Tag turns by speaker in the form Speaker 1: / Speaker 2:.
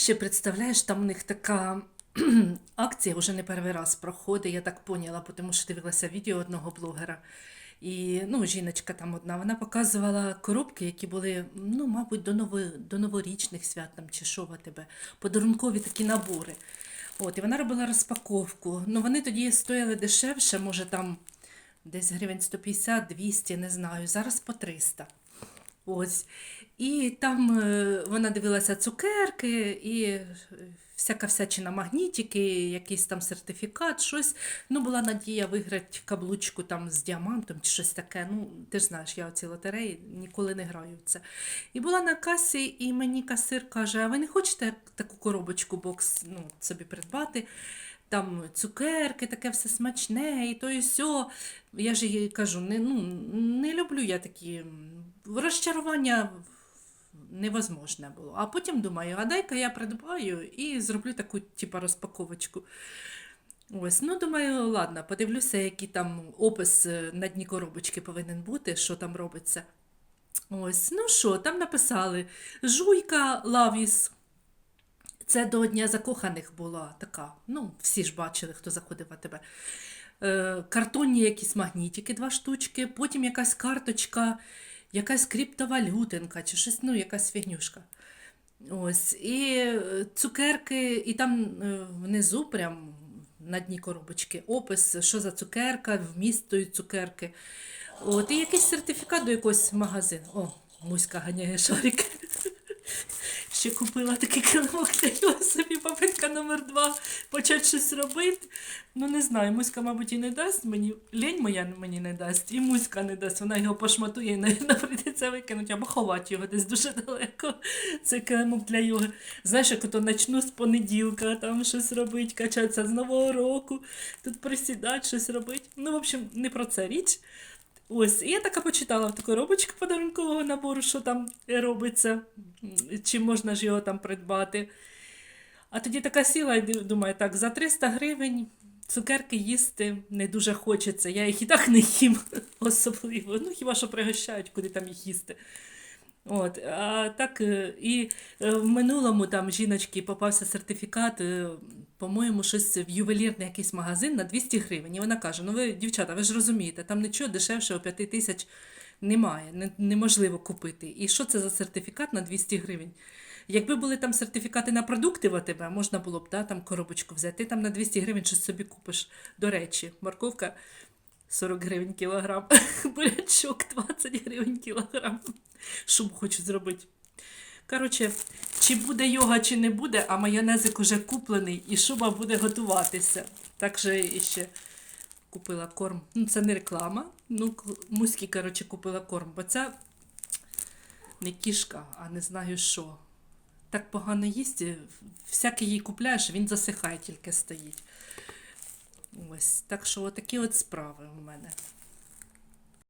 Speaker 1: Ще представляєш, там у них така акція вже не перший раз проходить, я так поняла, тому що дивилася відео одного блогера. І ну, жіночка там одна, вона показувала коробки, які були, ну, мабуть, до, ново, до новорічних свят там, чи що в тебе, подарункові такі набори. От, і вона робила розпаковку. Ну, вони тоді стояли дешевше, може там десь гривень 150-200, не знаю, зараз по 300. Ось. І там е, вона дивилася цукерки і всяка всячина магнітики, якийсь там сертифікат, щось. Ну, була надія виграти каблучку там з діамантом чи щось таке. Ну, ти ж знаєш, я оці лотереї ніколи не граю в це. І була на касі, і мені касир каже: а ви не хочете таку коробочку бокс ну, собі придбати? Там цукерки, таке все смачне, і то і сьо. Я ж їй кажу, не, ну, не люблю я такі розчарування невозможне було. А потім думаю, а дай-ка я придбаю і зроблю таку типу, розпаковочку. Ось, ну думаю, ладно, подивлюся, який там опис е, на дні коробочки повинен бути, що там робиться. Ось, ну що, там написали Жуйка Лавіс. Це до Дня закоханих була така. Ну, всі ж бачили, хто заходив в АТБ. Е, картонні якісь магнітики, два штучки, потім якась карточка, якась криптовалютинка чи щось, ну, якась фігнюшка. Ось, і е, цукерки, і там е, внизу, прям на дні коробочки, опис, що за цукерка, вміст тої цукерки. От, і якийсь сертифікат до якогось магазину. О, Муська ганяє шарик. Ще купила такий килимок його собі попитка номер два почати щось робити. Ну не знаю, Муська, мабуть, і не дасть мені. Лень моя мені не дасть, і Муська не дасть. Вона його пошматує і навіть прийдеться викинути або ховати його десь дуже далеко. Це килимок для його. Знаєш, як ото начну з понеділка там щось робити, качатися з нового року, тут присідати, щось робити. Ну, в общем, не про це річ. Ось, і я така почитала в таку робочку подарункового набору, що там робиться, чи можна ж його там придбати. А тоді така сіла і думаю, так, за 300 гривень цукерки їсти не дуже хочеться. Я їх і так не їм особливо. Ну, хіба що пригощають, куди там їх їсти. От, а так, е, і е, в минулому там жіночці попався сертифікат, е, по-моєму, щось в ювелірний якийсь магазин на 200 гривень. І вона каже: ну ви, дівчата, ви ж розумієте, там нічого дешевшого 5 тисяч немає, неможливо купити. І що це за сертифікат на 200 гривень? Якби були там сертифікати на продукти в АТБ, можна було б да, там коробочку взяти, ти там на 200 гривень щось собі купиш. До речі, морковка 40 гривень кілограм, бурячок 20 гривень кілограм. Шубу хочу зробити. Коротше, чи буде йога, чи не буде, а майонезик уже куплений і шуба буде готуватися. Так що і ще купила корм. Ну, це не реклама. Ну, муськи, коротше, купила корм, бо це не кішка, а не знаю що. Так погано їсть, всякий її купляєш, він засихає, тільки стоїть. Ось, так що отакі от справи у мене.